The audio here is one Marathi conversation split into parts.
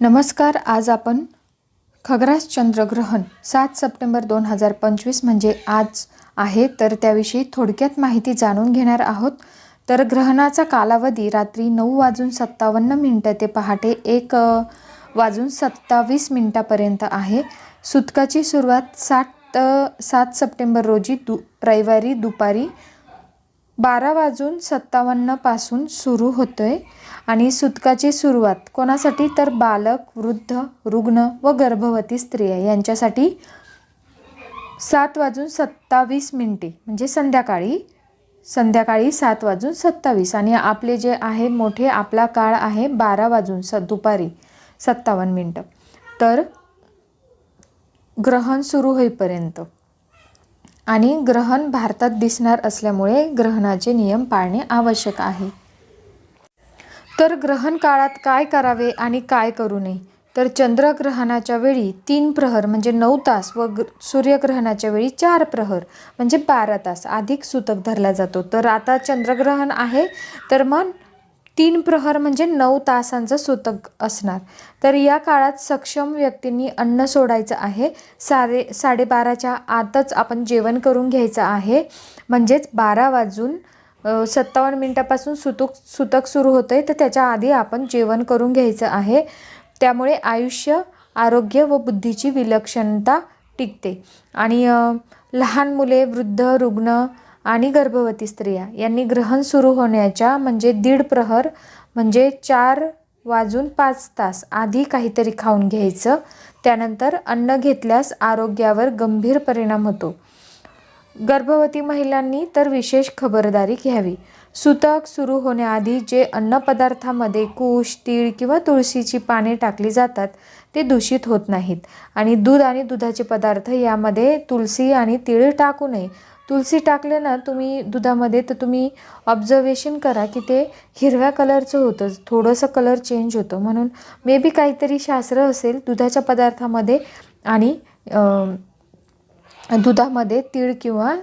नमस्कार आज आपण खग्रास चंद्रग्रहण सात सप्टेंबर दोन हजार पंचवीस म्हणजे आज आहे तर त्याविषयी थोडक्यात माहिती जाणून घेणार आहोत. तर ग्रहणाचा कालावधी रात्री नऊ वाजून सत्तावन्न मिनटं ते पहाटे एक वाजून सत्तावीस मिनटापर्यंत आहे. सुतकाची सुरुवात सात सात सप्टेंबर रोजी दु रविवारी दुपारी बारा वाजून सत्तावन्नपासून सुरू होतोय आणि सुतकाची सुरुवात कोणासाठी? तर बालक वृद्ध रुग्ण व गर्भवती स्त्रिया यांच्यासाठी सात वाजून सत्तावीस मिनटे म्हणजे संध्याकाळी संध्याकाळी सात वाजून सत्तावीस. आणि आपले जे आहे मोठे आपला काळ आहे बारा वाजून स दुपारी सत्तावन्न मिनटं. तर ग्रहण सुरू होईपर्यंत. आणि ग्रहण भारतात दिसणार असल्यामुळे ग्रहणाचे नियम पाळणे आवश्यक आहे. तर ग्रहण काळात काय करावे आणि काय करू नये? तर चंद्रग्रहणाच्या वेळी तीन प्रहर म्हणजे नऊ तास व ग सूर्यग्रहणाच्या वेळी चार प्रहर म्हणजे बारा तास अधिक सूतक धरला जातो. तर आता चंद्रग्रहण आहे तर मग तीन प्रहर म्हणजे नऊ तासांचं सूतक असणार. तर या काळात सक्षम व्यक्तींनी अन्न सोडायचं आहे. साडे साडेबाराच्या आतच आपण जेवण करून घ्यायचं आहे. म्हणजेच बारा वाजून सत्तावन्न मिनटापासून सुतक सुतक सुरू होते आहे तर त्याच्या आधी आपण जेवण करून घ्यायचं आहे. त्यामुळे आयुष्य आरोग्य व बुद्धीची विलक्षणता टिकते. आणि लहान मुले वृद्ध रुग्ण आणि गर्भवती स्त्रिया यांनी ग्रहण सुरू होण्याच्या म्हणजे दीड प्रहर म्हणजे चार वाजून पाच तास आधी काहीतरी खाऊन घ्यायचं. त्यानंतर अन्न घेतल्यास आरोग्यावर गंभीर परिणाम होतो. गर्भवती महिलांनी तर विशेष खबरदारी घ्यावी. सुतक सुरू होण्याआधी जे अन्नपदार्थामध्ये कुश तीळ किंवा तुळशीची पाने टाकली जातात ते दूषित होत नाहीत. आणि दूध आणि दुधाचे पदार्थ यामध्ये तुलसी आणि तीळ टाकू नये तुलसी टाकले ना तुम्ही दुधामध्ये तर तुम्ही ऑब्झर्वेशन करा की ते हिरव्या कलरचं होतं. थोडंसं कलर चेंज होतं. म्हणून मे बी काहीतरी शास्त्र असेल दुधाच्या पदार्थामध्ये आणि दुधामध्ये तीळ किंवा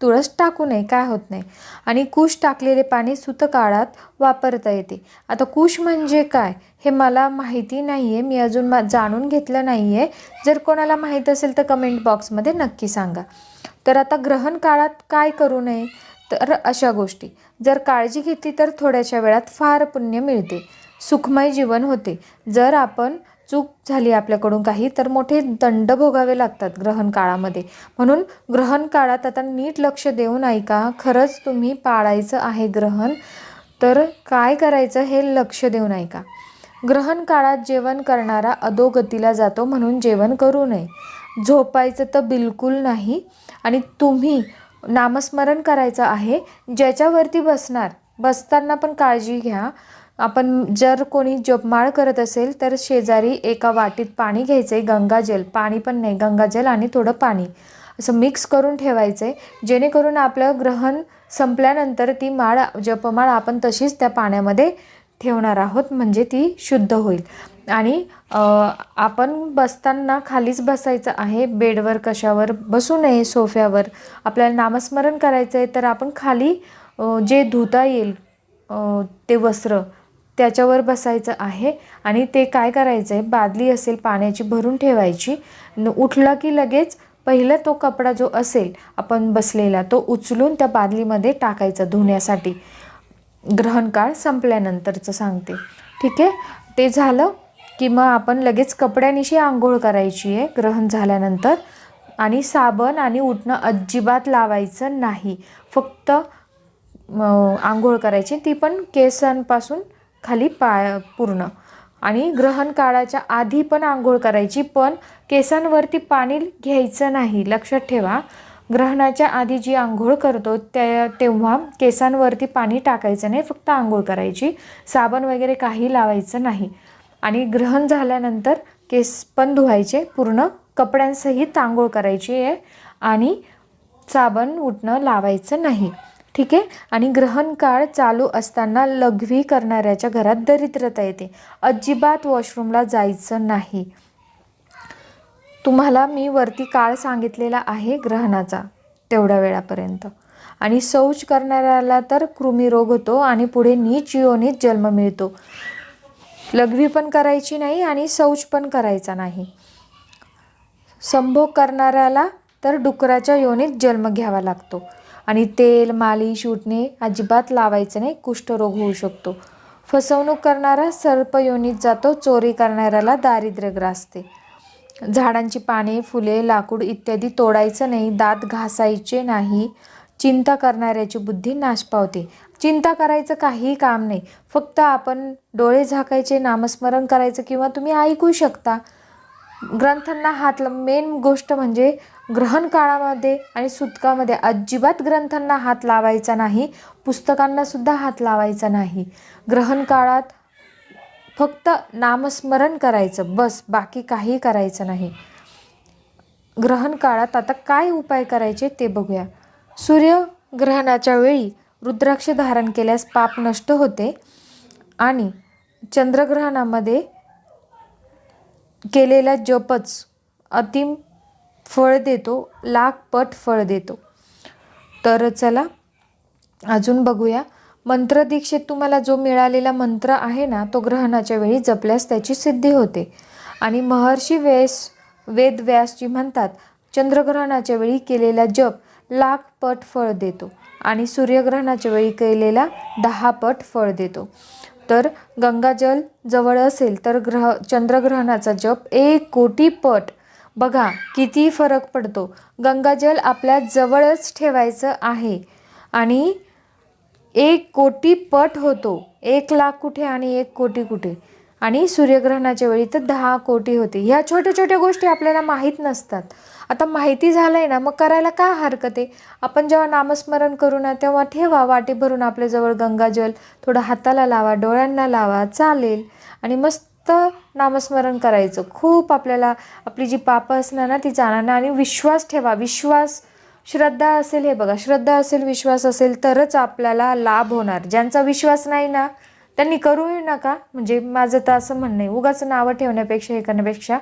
तुळस टाकू नये. काय होत नाही. आणि कुश टाकलेले पाणी सुतकाळात वापरता येते. आता कुश म्हणजे काय? हे मला माहिती नाही आहे मी अजून मा जाणून घेतलं नाही आहे जर कोणाला माहीत असेल तर कमेंट बॉक्समध्ये नक्की सांगा. तर आता ग्रहण काळात काय करू नये? तर अशा गोष्टी. जर काळजी घेतली तर थोड्याशा वेळात फार पुण्य मिळते. सुखमय जीवन होते. जर आपण चूक झाली आपल्याकडून काही तर मोठे दंड भोगावे लागतात ग्रहण काळामध्ये. म्हणून ग्रहण काळात आता नीट लक्ष देऊन ऐका खरंच तुम्ही पाळायचं आहे ग्रहण तर काय करायचं हे लक्ष देऊन ऐका. ग्रहण काळात जेवण करणारा अधोगतीला जातो म्हणून जेवण करू नये. झोपायचं तर बिलकुल नाही. आणि तुम्ही नामस्मरण करायचं आहे ज्याच्यावरती बसणार बसताना पण काळजी घ्या. आपण जर कोणी जपमाळ करत असेल तर शेजारी एका वाटीत पाणी घ्यायचं आहे गंगाजल पाणी पण नाही गंगाजल आणि थोडं पाणी. असं मिक्स करून ठेवायचं आहे जेणेकरून आपलं ग्रहण संपल्यानंतर ती माळ जपमाळ आपण तशीच त्या पाण्यामध्ये ठेवणार आहोत म्हणजे ती शुद्ध होईल. आणि आपण बसताना खालीच बसायचं आहे बेडवर कशावर बसू नये सोफ्यावर. आपल्याला नामस्मरण करायचं आहे तर आपण खाली जे धुता येईल ते वस्त्र त्याच्यावर बसायचं आहे. आणि ते काय करायचं आहे बादली असेल पाण्याची भरून ठेवायची. उठलं उठला की लगेच पहिलं तो कपडा जो असेल आपण बसलेला तो उचलून त्या बादलीमध्ये टाकायचा धुण्यासाठी. ग्रहणकाळ संपल्यानंतरचं सांगते. ठीक आहे? ते झालं की मग आपण लगेच कपड्यानिशी आंघोळ करायची आहे ग्रहण झाल्यानंतर. आणि साबण आणि उठणं अजिबात लावायचं नाही. फक्त आंघोळ करायची ती पण केसांपासून खाली पाय पूर्ण. आणि ग्रहण काळाच्या आधी पण आंघोळ करायची पण केसांवरती पाणी घ्यायचं नाही. लक्षात ठेवा. ग्रहणाच्या आधी जी आंघोळ करतो त्या तेव्हा केसांवरती पाणी टाकायचं नाही फक्त आंघोळ करायची. साबण वगैरे काही लावायचं नाही. आणि ग्रहण झाल्यानंतर केस पण धुवायचे पूर्ण कपड्यांसहित आंघोळ करायची आहे आणि साबण उठणं लावायचं नाही. ठीक आहे? आणि ग्रहण काळ चालू असताना लघवी करणाऱ्याच्या घरात दरिद्रता येते. अजिबात वॉशरूमला जायचं नाही. तुम्हाला मी वरती काळ सांगितलेला आहे ग्रहणाचा तेवढ्या वेळापर्यंत. आणि शौच करणाऱ्याला तर कृमिरोग होतो आणि पुढे नीच योनीत जन्म मिळतो. लघवी पण करायची नाही आणि शौच पण करायचा नाही. संभोग करणाऱ्याला तर डुकराच्या योनीत जन्म घ्यावा लागतो. आणि तेल मालिश उठणे अजिबात लावायचं नाही कुष्ठरोग होऊ शकतो. फसवणूक करणारा सर्पयोनीत जातो चोरी करणाऱ्याला दारिद्र्य ग्रासते झाडांची पाने फुले लाकूड इत्यादी तोडायचं नाही दात घासायचे नाही. चिंता करणाऱ्याची बुद्धी नाश पावते. चिंता करायचं काही काम नाही. फक्त आपण डोळे झाकायचे नामस्मरण करायचं किंवा तुम्ही ऐकू शकता. ग्रंथांना हात मेन गोष्ट म्हणजे ग्रहण काळामध्ये आणि सुतकामध्ये अजिबात ग्रंथांना हात लावायचा नाही. पुस्तकांनासुद्धा हात लावायचा नाही. ग्रहण काळात फक्त नामस्मरण करायचं बस बाकी काही करायचं नाही. ग्रहण काळात आता काय उपाय करायचे ते बघूया. सूर्यग्रहणाच्या वेळी रुद्राक्ष धारण केल्यास पाप नष्ट होते आणि चंद्रग्रहणामध्ये केलेला जपच अतिम फळ देतो लाख पट फळ देतो. तर चला अजून बघूया. मंत्रदीक्षेत तुम्हाला जो मिळालेला मंत्र आहे ना तो ग्रहणाच्या वेळी जपल्यास त्याची सिद्धी होते. आणि महर्षी व्यास वेद व्यासजी म्हणतात चंद्रग्रहणाच्या वेळी केलेला जप लाख पट फळ देतो आणि सूर्यग्रहणाच्या वेळी केलेला दहा पट फळ देतो. तर गंगाजल जवळ असेल तर ग्रह चंद्रग्रहणाचा जप एक कोटी पट. बघा किती फरक पडतो. गंगाजल आपल्या जवळच ठेवायचं आहे. आणि एक कोटी पट होतो. एक लाख कुठे आणि एक कोटी कुठे? आणि सूर्यग्रहणाच्या वेळी तर दहा कोटी होते. ह्या छोट्या छोट्या गोष्टी आपल्याला माहीत नसतात. आता माहिती झालं आहे ना मग करायला काय हरकत आहे? आपण जेव्हा नामस्मरण करू ना तेव्हा ठेवा. वाटी भरून आपल्याजवळ गंगाजल थोडं हाताला लावा डोळ्यांना लावा चालेल. आणि मस्त नामस्मरण करायचं. खूप आपल्याला आपली जी पापं असणार ना ती जाणार आणि विश्वास ठेवा. विश्वास श्रद्धा असेल हे बघा श्रद्धा असेल विश्वास असेल तरच आपल्याला लाभ होणार. ज्यांचा विश्वास नाही ना त्यांनी करूही नका. म्हणजे माझं तर असं म्हणणं आहे उगाच नावं ठेवण्यापेक्षा हे करण्यापेक्षा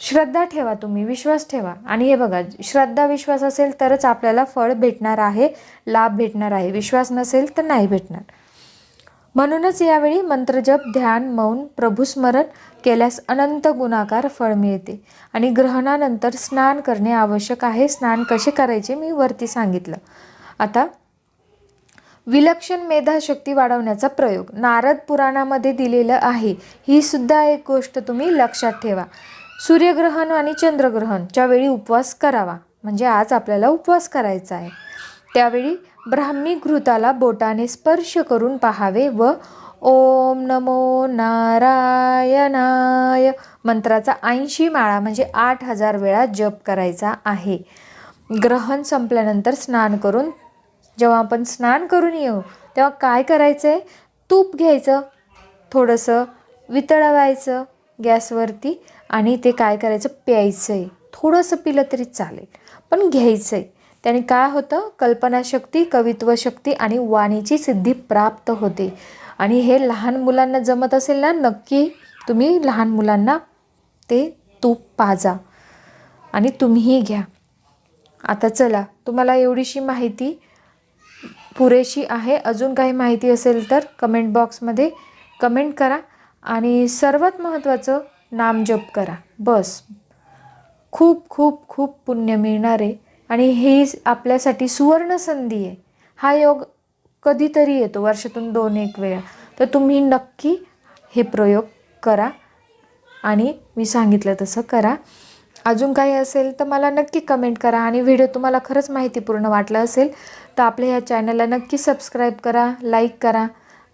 श्रद्धा ठेवा तुम्ही विश्वास ठेवा. आणि हे बघा श्रद्धा विश्वास असेल तरच आपल्याला फळ भेटणार आहे लाभ भेटणार आहे. विश्वास नसेल तर नाही भेटणार. म्हणूनच यावेळी मंत्रजप ध्यान मौन प्रभुस्मरण केल्यास अनंत गुणाकार फळ मिळते. आणि ग्रहणानंतर स्नान करणे आवश्यक आहे. स्नान कसे करायचे मी वरती सांगितलं. आता विलक्षण मेधाशक्ती वाढवण्याचा प्रयोग. नारद पुराणामध्ये दिलेलं आहे. ही सुद्धा एक गोष्ट तुम्ही लक्षात ठेवा. सूर्यग्रहण आणि चंद्रग्रहणच्या वेळी उपवास करावा. म्हणजे आज आपल्याला उपवास करायचा आहे. त्यावेळी ब्राह्मी घृताला बोटाने स्पर्श करून पाहावे व ओम नमो नारायणाय मंत्राचा ऐंशी माळा म्हणजे आठ हजार वेळा जप करायचा आहे. ग्रहण संपल्यानंतर स्नान करून जेव्हा आपण स्नान करून येऊ तेव्हा काय करायचं आहे तूप घ्यायचं थोडंसं वितळवायचं गॅसवरती आणि ते काय करायचं? प्यायचं आहे थोडंसं पिलं तरी चालेल पण घ्यायचं आहे त्याने काय होतं? कल्पनाशक्ती कवित्वशक्ती आणि वाणीची सिद्धी प्राप्त होते. आणि हे लहान मुलांना जमत असेल ना नक्की तुम्ही लहान मुलांना ते तूप पाजा आणि तुम्हीही घ्या. आता चला तुम्हाला एवढीशी माहिती पुरेशी आहे. अजून काही माहिती असेल तर कमेंट बॉक्समध्ये कमेंट करा आणि सर्वात महत्त्वाचं नामजप करा. बस. खूप खूप खूप पुण्य मिळणार आहे आणि ही आपल्यासाठी सुवर्ण संधी आहे. हा योग कधीतरी येतो वर्षातून दोन एक वेळा. तर तुम्ही नक्की हे प्रयोग करा आणि मी सांगितलं तसं करा. अजून काही असेल तर मला नक्की कमेंट करा आणि व्हिडिओ तुम्हाला खरंच माहितीपूर्ण वाटला असेल तर आपल्या ह्या चॅनलला नक्की सबस्क्राईब करा लाईक करा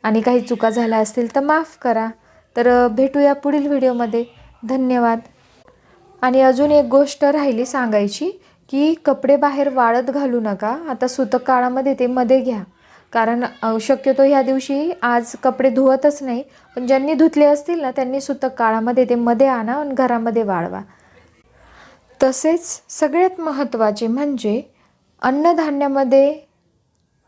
आणि काही चुका झाल्या असतील तर माफ करा. तर भेटूया पुढील व्हिडिओमध्ये धन्यवाद. आणि अजून एक गोष्ट राहिली सांगायची की कपडे बाहेर वाळत घालू नका. आता सुतक काळामध्ये ते मध्ये घ्या. कारण शक्यतो ह्या दिवशी आज कपडे धुवतच नाही. पण ज्यांनी धुतले असतील ना त्यांनी सुतक काळामध्ये ते मध्ये आणा आणि घरामध्ये वाळवा. तसेच सगळ्यात महत्त्वाचे म्हणजे अन्नधान्यामध्ये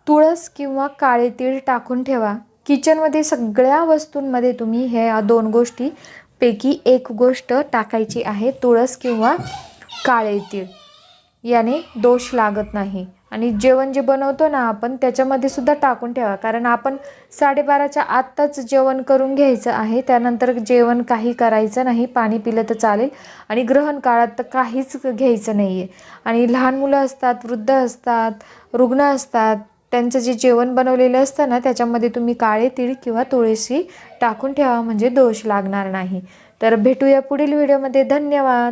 तुळस किंवा काळे तीळ टाकून ठेवा. किचनमध्ये सगळ्या वस्तूंमध्ये तुम्ही ह्या दोन गोष्टीपैकी एक गोष्ट टाकायची आहे तुळस किंवा काळे तीळ. याने दोष लागत नाही. आणि जेवण जे बनवतो ना आपण त्याच्यामध्ये सुद्धा टाकून ठेवा. कारण आपण साडेबाराच्या आत्ताच जेवण करून घ्यायचं आहे. त्यानंतर जेवण काही करायचं नाही. पाणी पिलं तर चालेल. आणि ग्रहण काळात तर काहीच घ्यायचं नाही आहे आणि लहान मुलं असतात वृद्ध असतात रुग्ण असतात त्यांचं जे जेवण बनवलेलं असतं ना त्याच्यामध्ये तुम्ही काळे तीळ किंवा तुळशी टाकून ठेवा. म्हणजे दोष लागणार नाही. तर भेटूया पुढील व्हिडिओमध्ये. धन्यवाद!